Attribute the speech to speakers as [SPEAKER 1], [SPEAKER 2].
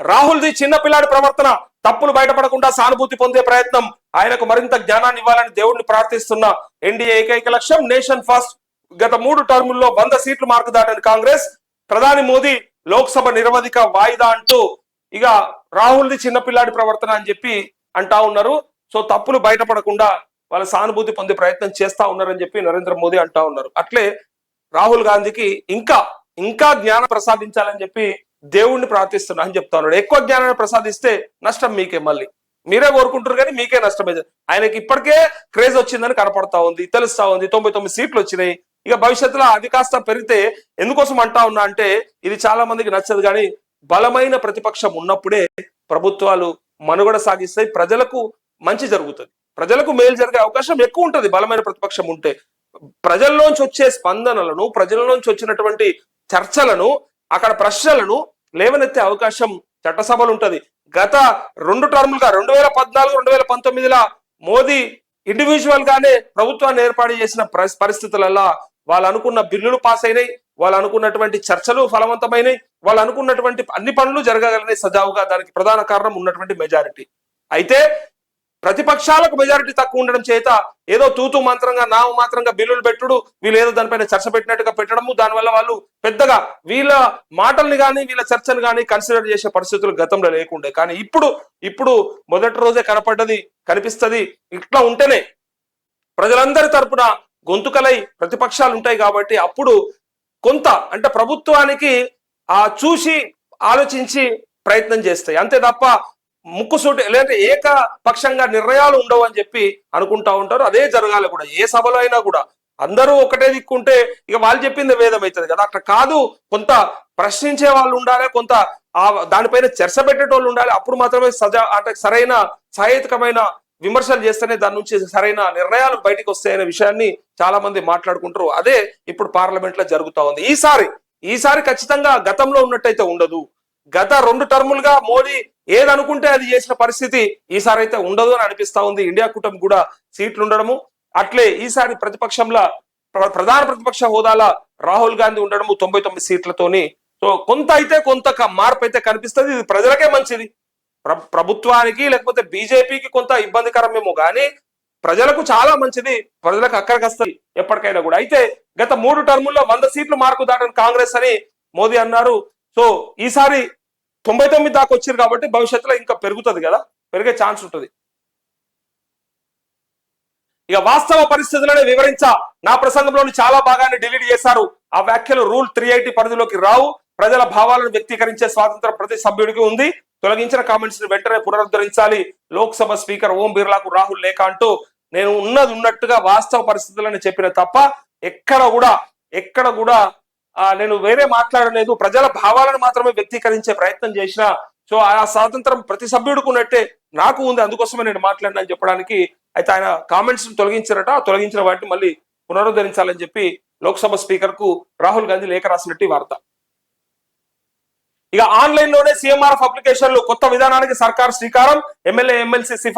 [SPEAKER 1] రాహుల్ది చిన్న పిల్లాడి ప్రవర్తన తప్పులు బయటపడకుండా సానుభూతి పొందే ప్రయత్నం ఆయనకు మరింత జ్ఞానాన్ని ఇవ్వాలని దేవుడిని ప్రార్థిస్తున్న ఎన్డీఏ ఏకైక లక్ష్యం నేషన్ ఫస్ట్ గత మూడు టర్ముల్లో వంద సీట్లు మార్కు దాటిన కాంగ్రెస్. ప్రధాని మోదీ లోక్సభ నిరవధిక వాయిదా అంటూ ఇక రాహుల్ది చిన్న పిల్లాడి ప్రవర్తన అని చెప్పి అంటా ఉన్నారు. సో తప్పులు బయటపడకుండా వాళ్ళ సానుభూతి పొందే ప్రయత్నం చేస్తా ఉన్నారని చెప్పి నరేంద్ర మోదీ అంటా ఉన్నారు. అట్లే రాహుల్ గాంధీకి ఇంకా ఇంకా జ్ఞానం ప్రసాదించాలని చెప్పి దేవుణ్ణి ప్రార్థిస్తున్నా అని చెప్తా ఉన్నాడు. ఎక్కువ జ్ఞానాన్ని ప్రసాదిస్తే నష్టం మీకే మళ్ళీ. మీరే కోరుకుంటారు కానీ మీకే నష్టమే ఆయనకి ఇప్పటికే క్రేజ్ వచ్చిందని కనపడతా ఉంది తెలుస్తా ఉంది. తొంభై తొమ్మిది సీట్లు వచ్చినాయి. ఇక భవిష్యత్తులో అది కాస్త పెరిగితే ఎందుకోసం అంటా ఉన్నా అంటే ఇది చాలా మందికి నచ్చదు కానీ బలమైన ప్రతిపక్షం ఉన్నప్పుడే ప్రభుత్వాలు మనుగడ సాగిస్తాయి. ప్రజలకు మంచి జరుగుతుంది. ప్రజలకు మేలు జరిగే అవకాశం ఎక్కువ ఉంటుంది. బలమైన ప్రతిపక్షం ఉంటే ప్రజల్లోంచి వచ్చే స్పందనలను ప్రజల్లోంచి వచ్చినటువంటి చర్చలను అక్కడ ప్రశ్నలను లేవనెత్తే అవకాశం చట్టసభలు ఉంటది గత రెండు టర్ములుగా రెండు వేల పద్నాలుగు రెండు వేల పంతొమ్మిదిలో మోదీ ఇండివిజువల్ గానే ప్రభుత్వాన్ని ఏర్పాటు చేసిన పరిస్థితులలో వాళ్ళు అనుకున్న బిల్లులు పాస్ అయినాయి వాళ్ళు అనుకున్నటువంటి చర్చలు ఫలవంతమైనవి వాళ్ళు అనుకున్నటువంటి అన్ని పనులు జరగగలిగినాయి సజావుగా దానికి ప్రధాన కారణం ఉన్నటువంటి మెజారిటీ అయితే ప్రతిపక్షాలకు మెజారిటీ తక్కువ ఉండడం చేత ఏదో తూతు మంత్రంగా నామ మాత్రంగా బిల్లులు పెట్టుడు వీళ్ళు ఏదో దానిపైన చర్చ పెట్టినట్టుగా పెట్టడము దానివల్ల వాళ్ళు పెద్దగా వీళ్ళ మాటల్ని కానీ వీళ్ళ చర్చను కానీ కన్సిడర్ చేసే పరిస్థితులు గతంలో లేకుండే. కానీ ఇప్పుడు ఇప్పుడు మొదటి రోజే కనపడ్డది కనిపిస్తది ఇట్లా ఉంటేనే ప్రజలందరి తరపున గొంతుకలై ప్రతిపక్షాలు ఉంటాయి కాబట్టి అప్పుడు కొంత అంటే ప్రభుత్వానికి ఆ చూసి ఆలోచించి ప్రయత్నం చేస్తాయి. అంతే తప్ప ముక్కుసూటి లేదంటే ఏకపక్షంగా నిర్ణయాలు ఉండవు అని చెప్పి అనుకుంటా ఉంటారు. అదే జరగాలి కూడా. ఏ సభలో అయినా కూడా. అందరూ ఒకటే దిక్కుంటే ఇక వాళ్ళు చెప్పింది వేదం అవుతుంది కదా. అక్కడ కాదు. కొంత ప్రశ్నించే వాళ్ళు ఉండాలి. కొంత ఆ దానిపైన చర్చ పెట్టేటోళ్ళు ఉండాలి. అప్పుడు మాత్రమే సజా అంటే సరైన సహేతుకమైన విమర్శలు చేస్తేనే దాని నుంచి సరైన నిర్ణయాలు బయటకు వస్తాయనే విషయాన్ని చాలా మంది మాట్లాడుకుంటారు. అదే ఇప్పుడు పార్లమెంట్లో జరుగుతా ఉంది. ఈసారి ఈసారి ఖచ్చితంగా గతంలో ఉన్నట్టయితే ఉండదు. గత రెండు టర్ములుగా మోదీ ఏదనుకుంటే అది చేసిన పరిస్థితి ఈసారి అయితే ఉండదు అని అనిపిస్తా ఉంది. ఇండియా కూటమి కూడా సీట్లు ఉండడము అట్లే ఈసారి ప్రతిపక్షంలో ప్ర- ప్రధాన ప్రతిపక్ష హోదాల రాహుల్ గాంధీ ఉండడము తొంభై తొమ్మిది సీట్లతోని. సో కొంత అయితే కొంత మార్పు అయితే కనిపిస్తుంది. ఇది ప్రజలకే మంచిది. ప్రభుత్వానికి లేకపోతే బీజేపీకి కొంత ఇబ్బందికరమేమో కానీ ప్రజలకు చాలా మంచిది. ప్రజలకు అక్కడికి వస్తుంది ఎప్పటికైనా కూడా. అయితే గత మూడు టర్ముల్లో వంద సీట్లు మార్కు దాటని కాంగ్రెస్ అని మోదీ అన్నారు. సో ఈసారి తొంభై తొమ్మిది దాకా వచ్చారు కాబట్టి భవిష్యత్తులో ఇంకా పెరుగుతుంది కదా పెరిగే ఛాన్స్ ఉంటుంది. ఇక వాస్తవ పరిస్థితులను వివరించా నా ప్రసంగంలోని చాలా భాగాన్ని డిలీట్ చేశారు. ఆ వ్యాఖ్యలు రూల్ త్రీ ఎయిటీ పరిధిలోకి రావు. ప్రజల భావాలను వ్యక్తీకరించే స్వాతంత్రం ప్రతి సభ్యుడికి ఉంది. తొలగించిన కామెంట్స్ని వెంటనే పునరుద్ధరించాలి. లోక్సభ స్పీకర్ ఓం బిర్లాకు రాహుల్ లేఖ అంటూ నేను ఉన్నది ఉన్నట్టుగా వాస్తవ పరిస్థితులను చెప్పిన తప్ప ఎక్కడ కూడా ఎక్కడ కూడా నేను వేరే మాట్లాడలేదు. ప్రజల భావాలను మాత్రమే వ్యక్తీకరించే ప్రయత్నం చేసిన సో ఆ స్వాతంత్రం ప్రతి సభ్యుడికి ఉన్నట్టే నాకు ఉంది. అందుకోసమే నేను మాట్లాడినా అని చెప్పడానికి అయితే ఆయన కామెంట్స్ తొలగించారట. తొలగించిన వాటిని మళ్ళీ పునరుద్ధరించాలని చెప్పి లోక్సభ స్పీకర్కు రాహుల్ గాంధీ లేఖ రాసినట్టు వార్త. ఇక ఆన్లైన్లోనే సీఎంఆర్ఎఫ్ అప్లికేషన్లు కొత్త విధానానికి సర్కార్ శ్రీకారం. ఎమ్మెల్యే ఎమ్మెల్సీ సిఫార్సు